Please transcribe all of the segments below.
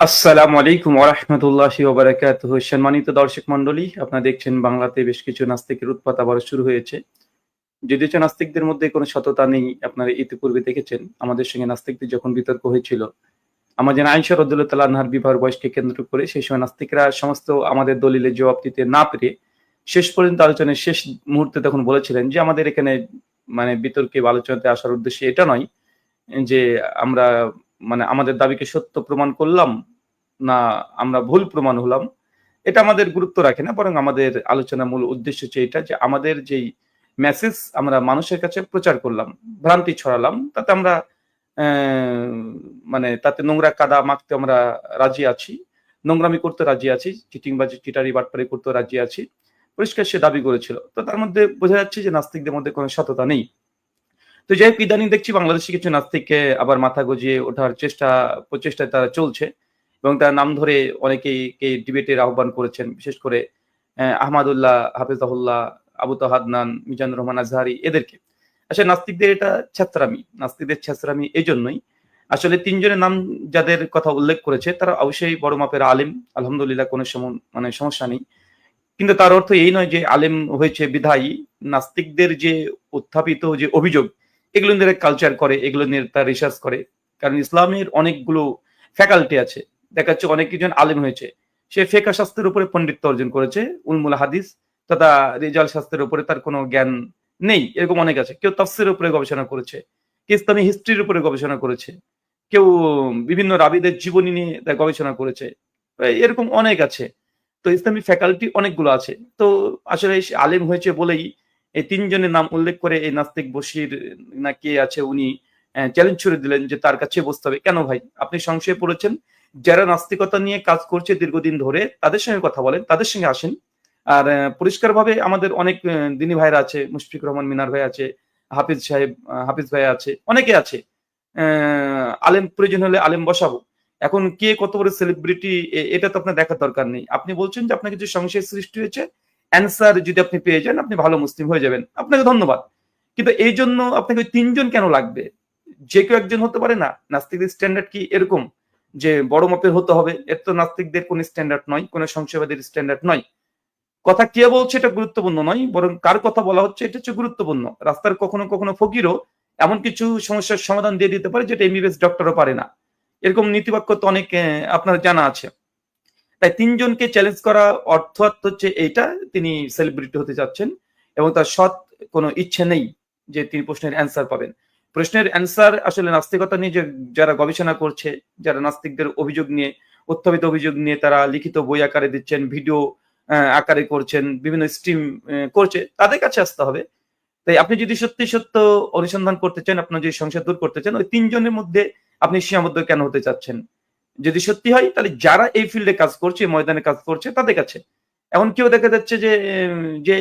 আসসালামু আলাইকুম ওরহমতুল্লাহি ওবারাকাতুহ সম্মানিত দর্শক মন্ডলী আপনারা দেখছেন বাংলাতে বেশ কিছু নাস্তিকের উৎপাত আবার শুরু হয়েছে। যদিও নাস্তিকদের মধ্যে কোনো সততা নেই, আপনারা ইতিপূর্বে দেখেছেন, আমাদের সঙ্গে নাস্তিকদের যখন বিতর্ক হয়েছিল আমাদের আইনসা রদুল্লাহ তাল্লাহার বিবাহ বয়সকে কেন্দ্র করে সেই সময় নাস্তিকরা সমস্ত আমাদের দলিলের জবাব দিতে না পেরে শেষ পর্যন্ত আলোচনার শেষ মুহূর্তে তখন বলেছিলেন যে, আমাদের এখানে মানে বিতর্কে আলোচনাতে আসার উদ্দেশ্য এটা নয় যে, আমরা মানে আমাদের দাবিকে সত্য প্রমাণ করলাম না আমরা ভুল প্রমাণ হলাম, এটা আমাদের গুরুত্ব রাখে না, বরং আমাদের আলোচনার মূল উদ্দেশ্য হচ্ছে এটা যে আমাদের যেই মেসেজ আমরা মানুষের কাছে প্রচার করলাম, ভ্রান্তি ছড়ালাম, তাতে আমরা মানে তাতে নোংরা কাদা মাখতে আমরা রাজি আছি, নোংরামি করতে রাজি আছি, চিটিংবাজি, চিটারি, বাটপারি করতে রাজি আছি, পরিষ্কার সে দাবি করেছিল। তো তার মধ্যে বোঝা যাচ্ছে যে নাস্তিকদের মধ্যে কোনো সততা নেই। তো যাই হোক, ইদানিং দেখছি বাংলাদেশে কিছু নাস্তিককে আবার মাথা গজিয়ে ওঠার চেষ্টা, প্রচেষ্টায় তারা চলছে এবং তার নাম ধরে অনেকেই কে ডিবেটের আহ্বান করেছেন, বিশেষ করে আহমাদুল্লাহ, হাফিজাহুল্লাহ, আবু তাহাদনান, মিজানুর রহমান আজহারি এদেরকে। আসলে নাস্তিকদের এটা ছাত্রামি নাস্তিকদের ছাত্রামি এই জন্যই আসলে তিনজনের নাম যাদের কথা উল্লেখ করেছে, তারা অবশ্যই বড় মাপের আলেম, আলহামদুলিল্লাহ কোনো মানে সমস্যা নেই। কিন্তু তার অর্থ এই নয় যে আলেম হয়েছে বিধায়ী, নাস্তিকদের যে উত্থাপিত যে অভিযোগ এগুলো নিয়ে কালচার করে, এগুলো নিয়ে তার রিসার্চ করে। কারণ ইসলামের অনেকগুলো ফ্যাকাল্টি আছে। দেখা যাচ্ছে অনেক কিছু আলেম হয়েছে, সে ফেকা শাস্ত্রের উপরে পণ্ডিত্য অর্জন করেছে, উলমুল হাদিস, তথা রেজাল শাস্ত্রের উপরে তার কোনো জ্ঞান নেই, এরকম অনেক আছে। কেউ তফসির উপরে গবেষণা করেছে, কেউ ইসলামী হিস্ট্রির উপরে গবেষণা করেছে, কেউ বিভিন্ন রাবিদের জীবনী নিয়ে গবেষণা করেছে এরকম অনেক আছে। তো ইসলামী ফ্যাকাল্টি অনেকগুলো আছে। তো আসলে আলেম হয়েছে বলেই এই তিনজনের নাম উল্লেখ করে এই নাস্তিক বসির না কে আছে, উনি চ্যালেঞ্জ ছুড়ে দিলেন যে তার কাছে বসতে হবে। কেন ভাই? আপনি সংশয়ে পড়েছেন? যারা নাস্তিকতা নিয়ে কাজ করছে দীর্ঘদিন ধরে, তাদের সঙ্গে কথা বলেন, তাদের সঙ্গে আসেন। আর পরিষ্কারভাবে আমাদের অনেক দিনী ভাইরা আছে, মুশফিক রহমান মিনার ভাই আছে, হাফিজ সাহেব হাফিজ ভাই আছে, অনেকে আছে। আলেম, প্রয়োজন হলে আলেম বসাবো। এখন কে কত বড় সেলিব্রিটি এটা তো আপনার দেখার দরকার নেই। আপনি বলছেন যে আপনার কিছু সংশয় সৃষ্টি হয়েছে অ্যান্সার যদি আপনি পেয়ে যান, আপনি ভালো মুসলিম হয়ে যাবেন। আপনাকে ধন্যবাদ। কিন্তু এই জন্য আপনাকে ওই তিনজন কেন লাগবে? যে কেউ একজন হতে পারে না। নাস্তিকদের স্ট্যান্ডার্ড কি? এরকম যে বড় মাপের হতে হবে। এর তো নাস্তিকদের কোন স্ট্যান্ডার্ড নয়, কোন সংশয়বাদীর স্ট্যান্ডার্ড নয়। কথা কে বলছে এটা গুরুত্বপূর্ণ নয়, বরং কার কথা বলা হচ্ছে এটা হচ্ছে গুরুত্বপূর্ণ। রাস্তার কখনো কখনো ফকিরও এমন কিছু সমস্যার সমাধান দিয়ে দিতে পারে যেটা এমবিবিএস ডক্টরও পারে না। এরকম নীতিবাক্য তো অনেক আপনার জানা আছে। তাই তিনজনকে চ্যালেঞ্জ করা অর্থাৎ হচ্ছে এইটা, তিনি সেলিব্রিটি হতে যাচ্ছেন এবং তার সৎ কোনো ইচ্ছে নেই যে তিনি প্রশ্নের অ্যান্সার পাবেন। প্রশ্নের অ্যান্সার আসলে নাস্তিকতা নিয়ে যে যারা গবেষণা করছে, যারা নাস্তিকদের অভিযোগ নিয়ে, উত্থাপিত অভিযোগ নিয়ে তারা লিখিত বই আকারে দিচ্ছেন, ভিডিও আকারে করছেন, বিভিন্ন স্ট্রিম করছে, তাদের কাছে আসতে হবে। তাই আপনি যদি সত্যি সত্য অনুসন্ধান করতে চান, আপনার যদি সংসার দূর করতে চান, ওই তিনজনের মধ্যে আপনি সীমাবদ্ধ কেন হতে চাচ্ছেন? যদি সত্যি হয়, তাহলে যারা এই ফিল্ডে কাজ করছে ময়দানে কাজ করছে, তাদের কাছে। এমন কেউ দেখা যাচ্ছে যে যে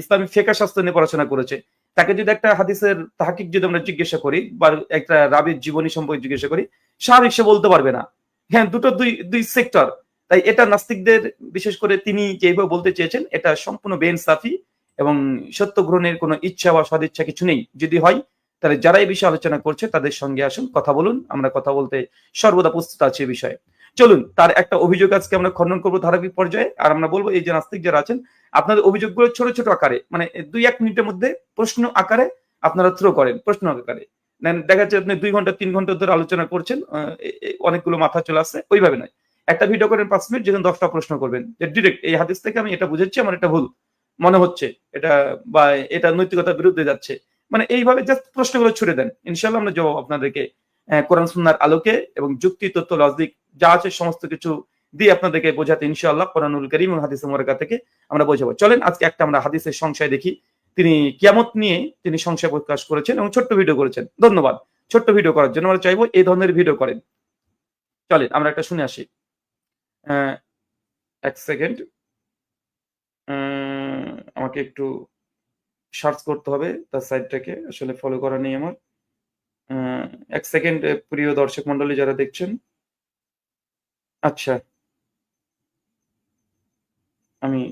ইসলামী ফেকা শাস্ত্র নিয়ে পড়াশোনা করেছে। তাকে যদি একটা হাদিসের তাহাকিক যদি আমরা জিজ্ঞাসা করি, বা একটা রাবির জীবনী সম্পর্কে জিজ্ঞাসা করি স্বাভাবিক সে বলতে পারবে না। হ্যাঁ দুটো দুই দুই সেক্টর তাই এটা নাস্তিকদের, বিশেষ করে তিনি যেভাবে বলতে চেয়েছেন, এটা সম্পূর্ণ বেন সাফি এবং সত্য গ্রহণের কোনো ইচ্ছা বা সদিচ্ছা কিছু নেই। যদি হয় তাহলে যারা এই বিষয়ে আলোচনা করছে, তাদের সঙ্গে আসুন, কথা বলুন, আমরা কথা বলতে সর্বদা প্রস্তুত আছি এই বিষয়ে। চলুন, তার একটা অভিযোগ আজকে আমরা খণ্ডন করব ধারাবাহিক পর্যায়ে, আর আমরা বলব এই যে নাস্তিক যারা আছেন, আপনাদের অভিযোগগুলো ছোট ছোট আকারে মানে দুই এক মিনিটের মধ্যে প্রশ্ন আকারে আপনারা থ্রো করেন, প্রশ্ন আকারে। দেখা যাচ্ছে আপনি দুই ঘণ্টা, তিন ঘণ্টা ধরে আলোচনা করছেন অনেকগুলো মাথা চলে আসছে, ওইভাবে নয়। একটা ভিডিও করেন পাঁচ মিনিট, যেখানে দশটা প্রশ্ন করবেন। যে ডিরেক্ট এই হাদিস থেকে আমি এটা বুঝেছি, আমার এটা ভুল মনে হচ্ছে, এটা বা এটা নৈতিকতার বিরুদ্ধে যাচ্ছে। মানে এইভাবে জাস্ট প্রশ্নগুলো ছুড়ে দেন। ইনশাল্লাহ আমরা জবাব আপনাদেরকে কোরআন, সুন্নার আলোকে এবং যুক্তি, তথ্য লজিক যা আছে সমস্ত কিছু দিয়ে আপনাদেরকে বোঝাতে ইনশাআল্লাহ কোরআনুল করিম এবং হাদিস মোরাকা থেকে আমরা বোঝাবো। চলেন, আজকে একটা আমরা হাদিসের সংশয় দেখি। তিনি কিয়ামত নিয়ে তিনি সংশয় প্রকাশ করেছেন এবং ছোট্ট ভিডিও করেছেন। ধন্যবাদ। ছোট্ট ভিডিও করার জন্য আমরা চাইব এই ধরনের ভিডিও করেন। চলেন, আমরা একটা শুনে আসি। এক সেকেন্ড আমাকে একটু সার্চ করতে হবে তার সাইটটাকে আসলে ফলো করা নেই আমার। এক সেকেন্ড প্রিয় দর্শক মন্ডলী যারা দেখছেন। আচ্ছা। আমি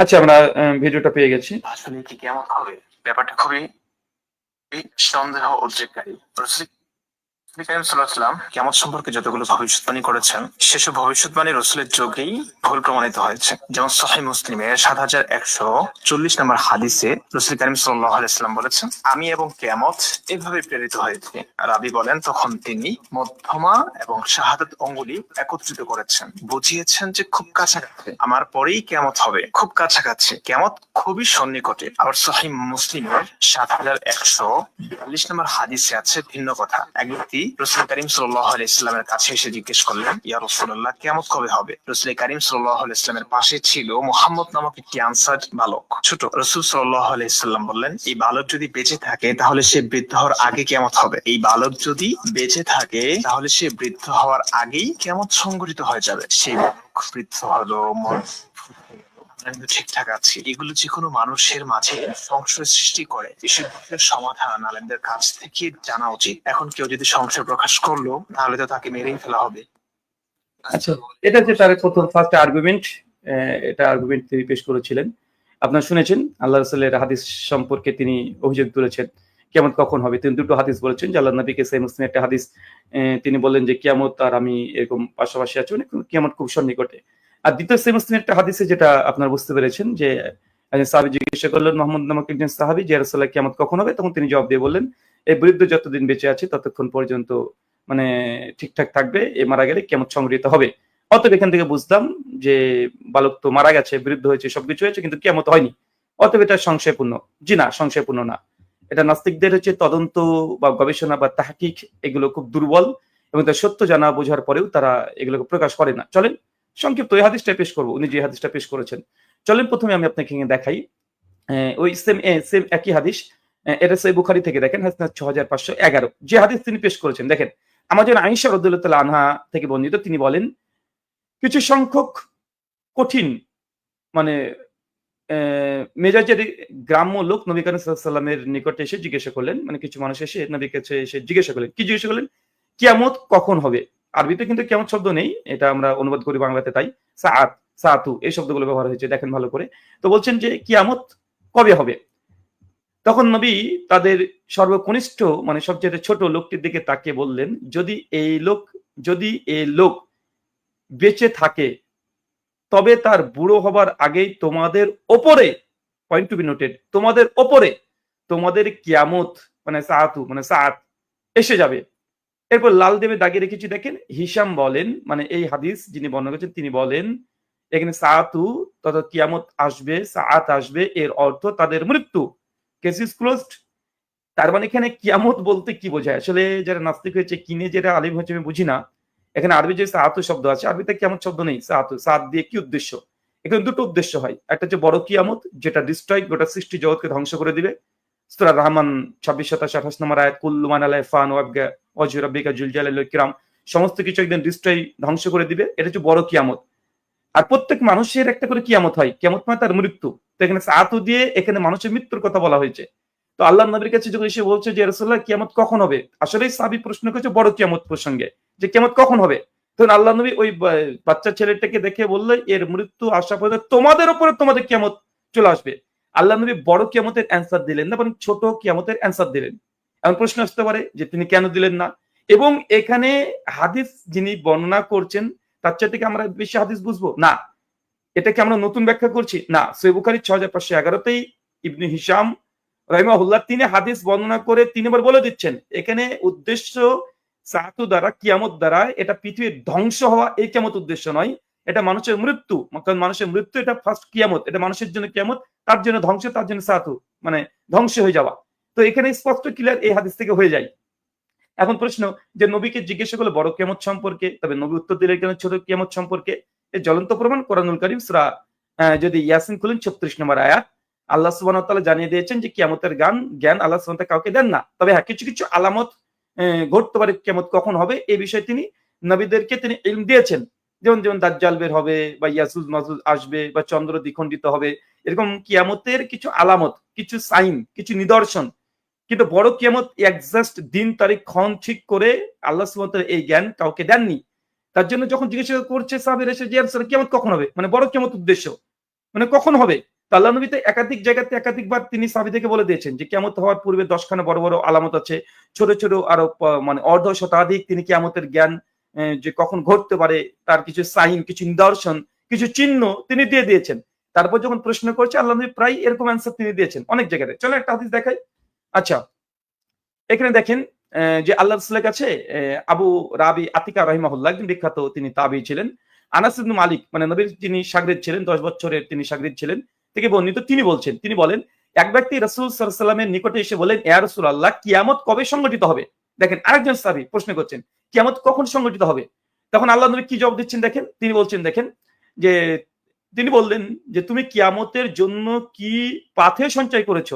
আচ্ছা আমরা ভিডিওটা পেয়ে গেছি। আসলে কি কেমন হবে? ব্যাপারটা খুবই সন্দেহ উদ্রেককারী কেমন সম্পর্কে যতগুলো ভবিষ্যৎবাণী করেছেন, সেসব ভবিষ্যৎবাণী রসুলের যোগেই ভুল প্রমাণিত হয়েছে। যেমন সহি সাত হাজার একশো চল্লিশ নম্বর হাদিসে রসুল করিম বলেছেন, আমি এবং কেমত এভাবে প্রেরিত হয়েছে। রাবি বলেন, তখন তিনি মধ্যমা এবং শাহাদাত অঙ্গুলি একত্রিত করেছেন। বুঝিয়েছেন যে খুব কাছাকাছি। আমার পরেই কেমত হবে। খুব কাছাকাছি। কেমত খুবই সন্নিকটে। আবার সহি মুসলিমের সাত হাজার একশো বিয়াল্লিশ নম্বর হাদিসে আছে ভিন্ন কথা। এক ব্যক্তি রসুল করিম কাছে এসে জিজ্ঞেস করলেন, ইয়া রসুল্লাহ কেমন কবে হবে? রসুল করিম পাশে ছিল মোহাম্মদ নামক একটি আনসার বালক, ছোট। রসুল সাল্লাহ বললেন, এই বালক যদি বেঁচে থাকে, তাহলে সে বৃদ্ধ হওয়ার আগে কেমন হবে। এই বালক যদি বেঁচে থাকে, তাহলে সে বৃদ্ধ হওয়ার আগেই কেমন সংগঠিত হয়ে যাবে। সেই বৃদ্ধ হলো কিন্তু ঠিকঠাক আছি, এগুলো যে কোনো মানুষের মাঝে সংশয় সৃষ্টি করে এসব বিষয়ের সমাধান আলেমদের কাছ থেকে জানা উচিত। এখন কেউ যদি সংশয় প্রকাশ করল, তাহলে তো তাকে মেরেই ফেলা হবে। আচ্ছা এটা যে তার প্রথম ফার্স্ট আর্গুমেন্ট এটা আর্গুমেন্ট তিনি পেশ করেছিলেন। আপনারা শুনেছেন, আল্লাহ রসুলের হাদিস সম্পর্কে তিনি অভিযোগ তুলেছেন, কেমন কখন হবে। তিনি দুটো হাদিস বলেছেন, যে আল্লাহ নবীকে সেই মুসলিম একটা হাদিস তিনি বললেন যে, কিয়ামত আর আমি এরকম পাশাপাশি আছি। মানে কিয়ামত খুব সন্নিকটে। আর দ্বিতীয় সেই একটা হাদিসে যেটা আপনারা বুঝতে পেরেছেন যে, একজন সাহাবি জিজ্ঞাসা করলেন, মোহাম্মদ নামক একজন সাহাবি যে রসুল্লাহ কিয়ামত কখন হবে? তখন তিনি জবাব দিয়ে বললেন, এই বৃদ্ধ যতদিন বেঁচে আছে ততক্ষণ পর্যন্ত মানে ঠিকঠাক থাকবে, এ মারা গেলে কেমন সংগৃহীত হবে। অতএব এখান থেকে বুঝলাম যে বালক তো মারা গেছে, বৃদ্ধ হয়েছে, সবকিছু হয়েছে, কিন্তু কেমত হয়নি। অতএব এটা সংশয়পূর্ণ। জি না, সংশয়পূর্ণ না। এটা নাস্তিকদের হচ্ছে তদন্ত বা গবেষণা বা তাহাকিক, এগুলো খুব দুর্বল এবং তার সত্য জানা বোঝার পরেও তারা এগুলোকে প্রকাশ করে না। চলেন সংক্ষিপ্ত এই হাদিসটা পেশ করব। উনি যে হাদিসটা পেশ করেছেন। চলেন প্রথমে আমি আপনাকে দেখাই। ওই সেম সেম একই হাদিস। এটা সেই বুখারি থেকে দেখেন ছ হাজার পাঁচশো এগারো। যে হাদিস তিনি পেশ করেছেন, দেখেন আমাদের আইসা রদুল্লাহ আনহা থেকে বর্ণিত, তিনি বলেন, কিছু সংখ্যক কঠিন মানে মেজাজের গ্রাম্য লোক নবী করিম সাল্লামের নিকটে এসে জিজ্ঞাসা করলেন মানে কিছু মানুষ এসে নবীর কাছে এসে জিজ্ঞাসা করলেন, কি জিজ্ঞাসা করলেন? কিয়ামত কখন হবে? আরবিতে কিন্তু কেমন শব্দ নেই, এটা আমরা অনুবাদ করি বাংলাতে তাই, সাআত সাতু এই শব্দগুলো ব্যবহার হয়েছে, দেখেন ভালো করে। তো বলছেন যে কিয়ামত কবে হবে? তখন নবী তাদের সর্বকনিষ্ঠ মানে সবচেয়ে ছোট লোকটির দিকে তাকিয়ে বললেন, যদি এই লোক, যদি এই লোক বেঁচে থাকে, তবে তার বুড়ো হবার আগেই তোমাদের ওপরে পয়েন্ট টু বি নোটেড তোমাদের ওপরে তোমাদের কিয়ামত মানে সাহাতু মানে সাত এসে যাবে। এরপর লাল দেবে দাগিয়ে রেখেছি, দেখেন হিসাম বলেন মানে এই হাদিস যিনি বর্ণনা করেছেন, তিনি বলেন, এখানে সাহাতু তথা কিয়ামত আসবে, সাআত আসবে, এর অর্থ তাদের মৃত্যু। কেস ইজ ক্লোজড তার মানে এখানে কিয়ামত বলতে কি বোঝায়? আসলে যারা নাস্তিক হয়েছে কিনে যেটা আলিম হয়েছে আমি বুঝি না। এখানে আরবি যে সাহাতু শব্দ আছে, আরবিতে কিয়ামত শব্দ নেই সাহাতু সাত দিয়ে কি উদ্দেশ্য? এখানে দুটো উদ্দেশ্য হয়। একটা হচ্ছে বড় কিয়ামত, যেটা ডিস্ট্রয় গোটা সৃষ্টি জগৎকে ধ্বংস করে দিবে। রহমান, ছাব্বিশ আঠাশ নম্বর আয়াত কুল্লুমান আলাই ফান ওয়াবগা জুলজাল কিরাম। সমস্ত কিছু একদিন ধ্বংস করে দিবে। এটা হচ্ছে বড় কিয়ামত। আর প্রত্যেক মানুষের একটা করে কিয়ামত হয়। কিয়ামত মানে তার মৃত্যু। তো এখানে দিয়ে এখানে মানুষের মৃত্যুর কথা বলা হয়েছে। তো আল্লাহ নবীর কাছে যখন এসে বলছে যে রসুল্লাহ কিয়ামত কখন হবে? আসলে সাবি প্রশ্ন করেছে বড় কিয়ামত প্রসঙ্গে। যে কিয়ামত কখন হবে? তখন আল্লাহ নবী ওই বাচ্চা ছেলেটাকে দেখে বললে, এর মৃত্যু আসা পর্যন্ত তোমাদের উপরে তোমাদের কিয়ামত চলে আসবে। আল্লাহ নবী বড় কিয়ামতের অ্যান্সার দিলেন না, বরং ছোট কিয়ামতের অ্যান্সার দিলেন। এমন প্রশ্ন আসতে পারে যে তিনি কেন দিলেন না? এবং এখানে হাদিস যিনি বর্ণনা করছেন, তার চেয়ে থেকে আমরা বেশি হাদিস বুঝব? না। এটাকে আমরা নতুন ব্যাখ্যা করছি? না। সৈবুখারি ছ হাজার পাঁচশো এগারোতেই ইবনে হিসাম রহিমাহুল্লাহ তিনি হাদিস বর্ণনা করে তিনি এবার বলে দিচ্ছেন, এখানে উদ্দেশ্য সাহাতু দ্বারা, কিয়ামত দ্বারা এটা পৃথিবীর ধ্বংস হওয়া এই কিয়ামত উদ্দেশ্য নয়। এটা মানুষের মৃত্যু, কারণ মানুষের মৃত্যু এটা ফার্স্ট কিয়ামত, এটা মানুষের জন্য কিয়ামত, তার জন্য ধ্বংস, তার জন্য সাহাতু মানে ধ্বংস হয়ে যাওয়া। তো এখানে স্পষ্ট ক্লিয়ার এই হাদিস থেকে হয়ে যায়। এখন প্রশ্ন, যে নবীকে জিজ্ঞাসা করল, বড় কিয়ামত সম্পর্কে? তবে নবী উত্তর দিলেন, কেন ছোট কিয়ামত সম্পর্কে? এই জ্বলন্ত প্রমাণ কোরআনুল করিম সুরা যদি ইয়াসিন খুলেন, ছত্রিশ নম্বর আয়াত, আল্লাহ তাআলা জানিয়ে দিয়েছেন যে কিয়ামতের গান, জ্ঞান আল্লাহ সুবাহ কাউকে দেন না। তবে হ্যাঁ কিছু কিছু আলামত ঘটতে পারে কিয়ামত কখন হবে এই বিষয়ে তিনি নবীদেরকে তিনি ইলম দিয়েছেন। যেমন যেমন দাজ্জাল বের হবে বা ইয়াসুজ মাজুজ আসবে বা চন্দ্র দ্বিখণ্ডিত হবে, এরকম কিয়ামতের কিছু আলামত, কিছু সাইন কিছু নিদর্শন। কিন্তু বড় কিয়ামত একজাস্ট দিন, তারিখ, ক্ষণ ঠিক করে আল্লাহ তাআলা এই জ্ঞান কাউকে দেননি। তার জন্য যখন জিজ্ঞাসা করছে সাহাবীরা এসে যে স্যার কিয়ামত কখন হবে? মানে বড় কিয়ামত উদ্দেশ্য। মানে কখন হবে? আল্লাহ নবী তো একাধিক জায়গাতে একাধিকবার তিনি সাবিদেরকে বলে দিয়েছেন যে কেমত হওয়ার পূর্বে দশখানা বড় বড় আলামত আছে। ছোট ছোট আরও মানে অর্ধ শতাধিক তিনি কেমতের জ্ঞান যে কখন ঘটতে পারে, তার কিছু সাইন, কিছু নিদর্শন, কিছু চিহ্ন তিনি দিয়ে দিয়েছেন। তারপর যখন প্রশ্ন করছে, আল্লাহ নবী প্রায় এরকম অ্যান্সার তিনি দিয়েছেন অনেক জায়গাতে। চলো একটা হাদিস দেখাই। আচ্ছা এখানে দেখেন যে আল্লাহ রসুলের কাছে আবু রাবি আতিকা রহিমাহুল্লাহ একজন বিখ্যাত তিনি তাবি ছিলেন। আনাস ইবনে মালিক মানে নবীর যিনি সাগরিদ ছিলেন, দশ বছরের তিনি সাগরিদ ছিলেন, থেকে বর্ণিত তিনি বলছেন, তিনি বলেন, এক ব্যক্তি রসুল সাল্লামের নিকটে এসে বলেন এয়া রসুল আল্লাহ কিয়ামত কবে সংগঠিত হবে? দেখেন আরেকজন সাবি প্রশ্ন করছেন কিয়ামত কখন সংগঠিত হবে? তখন আল্লাহ নবী কি জবাব দিচ্ছেন দেখেন? তিনি বলছেন, দেখেন, যে তিনি বললেন যে তুমি কিয়ামতের জন্য কি পাথে সঞ্চয় করেছ?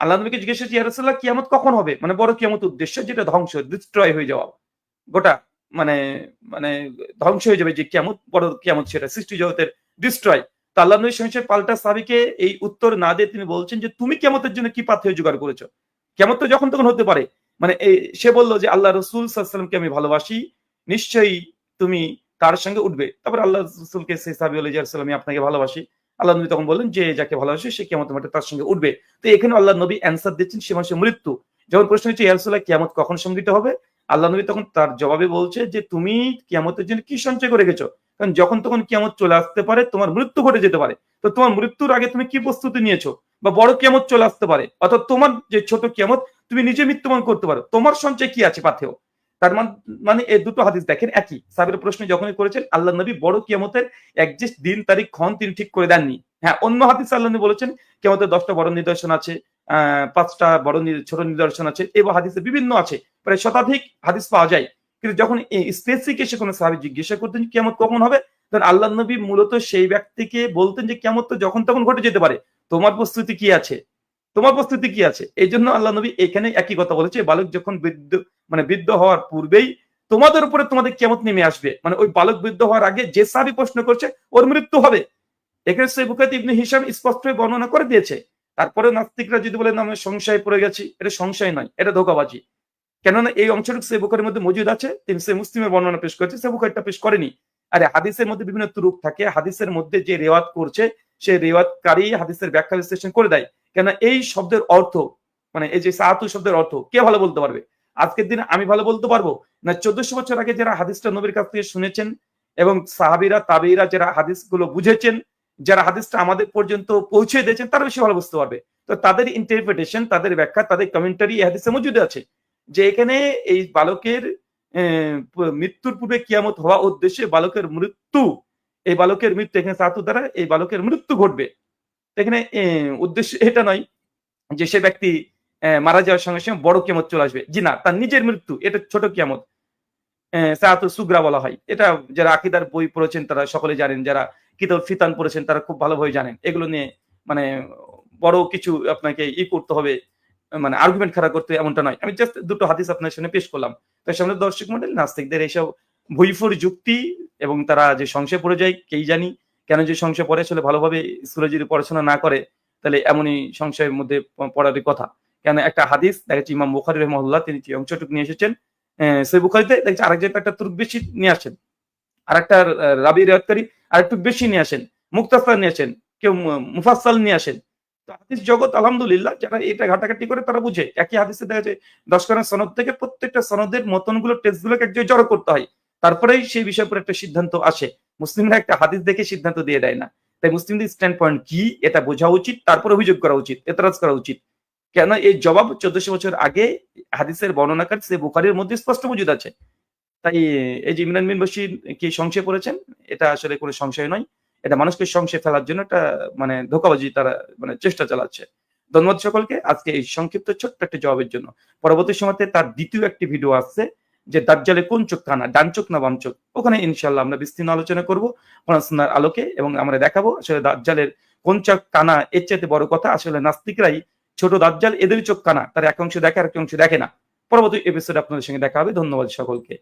আল্লাহ নবীকে জিজ্ঞেস ইয়ারসাল্লাহ কিয়ামত কখন হবে? মানে বড় কিয়ামত উদ্দেশ্য যেটা ধ্বংস ডিস্ট্রয় হয়ে যাওয়া। গোটা মানে মানে ধ্বংস হয়ে যাবে যে কিয়ামত, বড় কিয়ামত সেটা, সৃষ্টি জগতের ডিস্ট্রয় তো আল্লাহ নবী সঙ্গে পাল্টা সাবিকে এই উত্তর না দিয়ে তিনি বলছেন যে তুমি কিয়ামতের জন্য কি পাথে জোগাড় করেছ? কেমন তো যখন তখন হতে পারে মানে সে বলল যে আল্লাহ রসুল সাল্লামকে আমি ভালোবাসি, নিশ্চয়ই তুমি তার সঙ্গে উঠবে? তারপর আল্লাহ রসুলকে সে সাবি আমি আপনাকে ভালোবাসি। আল্লাহ নবী তখন বললেন, যে যাকে ভালোবাসে, সে কেমন মাঠে তার সঙ্গে উঠবে? তো এখানে আল্লাহ নবী অ্যান্সার দিচ্ছেন, সে মানুষের মৃত্যু। যখন প্রশ্ন হচ্ছে ইয়ারসুল্লাহ কিয়ামত কখন সংগঠিত হবে? আল্লাহ নবী তখন তার জবাবে বলছে যে, তুমি কিয়ামতের জন্য কি সঞ্চয় করে গেছো কারণ যখন তখন কিয়ামত চলে আসতে পারে, তোমার মৃত্যু ঘটে যেতে পারে। তো তোমার মৃত্যুর আগে তুমি কি প্রস্তুতি নিয়েছো? বা বড় কিয়ামত চলে আসতে পারে। অর্থাৎ তোমার যে ছোট কিয়ামত, তুমি নিজে মৃত্যুবরণ করতে পারো। তোমার সঞ্চয় কি আছে পাথেও তার মানে এই দুটো হাদিস দেখেন একই। সাবির প্রশ্ন যখনই করেছেন আল্লাহ নবী বড় কিয়ামতের একজিস্ট দিন, তারিখ, ক্ষণ তিনি ঠিক করে দেননি। হ্যাঁ অন্য হাদিস আল্লাহ নবী বলেছেন, কিয়ামতের দশটা বড় নিদর্শন আছে পাঁচটা বড় ছোট নিদর্শন আছে এবং হাদিসে বিভিন্ন আছে। প্রায় শতাধিক হাদিস পাওয়া যায়। কিন্তু যখন স্পেসিফিক এসে কোনো সাহাবি জিজ্ঞাসা করতেন কিয়ামত কখন হবে, তখন আল্লাহ নবী মূলত সেই ব্যক্তিকে বলতেন যে কিয়ামত তো যখন তখন ঘটে যেতে পারে। তোমার প্রস্তুতি কি আছে? তোমার প্রস্তুতি কি আছে? এই জন্য আল্লাহ নবী এখানে একই কথা বলেছে, বালক যখন বৃদ্ধ মানে বৃদ্ধ হওয়ার পূর্বেই তোমাদের উপরে তোমাদের কেমত নেমে আসবে। মানে ওই বালক বৃদ্ধ হওয়ার আগে যে সাহাবি প্রশ্ন করছে, ওর মৃত্যু হবে। এখানে সেই বুখাতে ইবনে হিসাম স্পষ্ট বর্ণনা করে দিয়েছে। তারপরে নাস্তিকরা যদি বলেন আমি সংশয় পড়ে গেছি। এটা সংশয় নয়, এটা ধোকাবাজি। কেননা এই অংশটুকু সে বুখারের মধ্যে মজুদ আছে, তিনি সে মুসলিমের বর্ণনা পেশ করেছে সে বুখারটা পেশ করেনি। আরে হাদিসের মধ্যে বিভিন্ন তুরুপ থাকে, হাদিসের মধ্যে যে রেওয়াত করছে, সে রেওয়াতকারী হাদিসের ব্যাখ্যা বিশ্লেষণ করে দেয়। কেন এই শব্দের অর্থ মানে এই যে সাহাতু শব্দের অর্থ, কে ভালো বলতে পারবে? আজকের দিনে আমি ভালো বলতে পারব? না চোদ্দশো বছর আগে যারা হাদিসটা নবীর কাছ থেকে শুনেছেন এবং সাহাবিরা তাবিরা যারা হাদিসগুলো বুঝেছেন, যারা হাদিসটা আমাদের পর্যন্ত পৌঁছে দিয়েছেন, তারা বেশি ভালো বুঝতে পারবে। তো তাদের ইন্টারপ্রিটেশন তাদের ব্যাখ্যা, তাদের কমেন্টারি হাদিসে মজুদ আছে। যে এখানে এই বালকের মৃত্যুর পূর্বে কিয়ামত হওয়া উদ্দেশ্যে বালকের মৃত্যু, এই বালকের মৃত্যু এখানে সাতু দ্বারা এই বালকের মৃত্যু ঘটবে। এখানে উদ্দেশ্য এটা নয় যে সে ব্যক্তি মারা যাওয়ার সঙ্গে সঙ্গে বড় কিয়ামত চলে আসবে। জি না, তার নিজের মৃত্যু, এটা ছোট কিয়ামত। সাহাতু সুগ্রা বলা হয়। এটা যারা আকিদার বই পড়েছেন তারা সকলে জানেন, যারা কিতাব ফিতান পড়েছেন তারা খুব ভালোভাবে জানেন। এগুলো নিয়ে মানে বড় কিছু আপনাকে ই করতে হবে। মানে আর্গুমেন্ট খাড়া করতে এমনটা নয়। আমি জাস্ট দুটো হাদিস আপনার সামনে পেশ করলাম। তার সামনে দর্শক মন্ডল নাস্তিকদের এইসব ভুইফুর যুক্তি এবং তারা যে সংশয় পড়ে যায়, কেই জানি কেন যে সংশয় পড়ে, আসলে ভালোভাবে স্কুলে যদি পড়াশোনা না করে, তাহলে এমনই সংশয়ের মধ্যে পড়ারই কথা। কেন একটা হাদিস, দেখেছি ইমাম বুখারি রহমল্লাহ তিনি যে অংশটুকু নিয়ে এসেছেন সেই বুখারিতে দেখছি আরেক একটা তুর্ক বেশি নিয়ে আসেন। আর একটা রাবি রেয়াতকারী আর একটু বেশি নিয়ে আসেন। মুক্তাসার নিয়ে আসেন, কেউ মুফাসাল নিয়ে আসেন। হাদিস জগৎ, আলহামদুলিল্লাহ, যারা এটা ঘাটাঘাটি করে তারা বুঝে। একই হাদিসে দেখা যায় সনদ থেকে প্রত্যেকটা সনদের জড়ো করতে হয়। তারপরেই সেই বিষয়ের উপর একটা সিদ্ধান্ত আসে। মুসলিমরা একটা হাদিস দেখে সিদ্ধান্ত দিয়ে দেয় না। তাই মুসলিমদের স্ট্যান্ড পয়েন্ট কি, এটা বোঝা উচিত, তারপরে অভিযোগ করা উচিত, এতরাজ করা উচিত। কেন এই জবাব চোদ্দশো বছর আগে হাদিসের বর্ণনাকার সে বুখারির মধ্যে স্পষ্ট মজুদ আছে। তাই এই যে ইমরান বিন বশির কি সংশয় পড়েছেন? এটা আসলে কোনো সংশয় নয়। এটা মানুষকে সংশয় ফেলার জন্য একটা মানে ধোকাবাজি তারা মানে চেষ্টা চালাচ্ছে। ধন্যবাদ সকলকে আজকে এই সংক্ষিপ্ত ছোট্ট একটা জবাবের জন্য। পরবর্তী সময়তে তার দ্বিতীয় একটি ভিডিও আসছে, যে দাজ্জালে কোন চোখ কানা ডান চোখ না বাম চোখ। ওখানে ইনশাল্লাহ আমরা বিস্তীর্ণ আলোচনা করব, পড়াশোনার আলোকে, এবং আমরা দেখাবো আসলে দাজ্জালের কোন চোখ কানা এর চাইতে বড় কথা আসলে নাস্তিকরাই ছোট দাজ্জাল এদের চোখ কানা তার এক অংশ দেখে আর এক অংশ দেখে না। পরবর্তী এপিসোড আপনাদের সঙ্গে দেখা হবে। ধন্যবাদ সকলকে।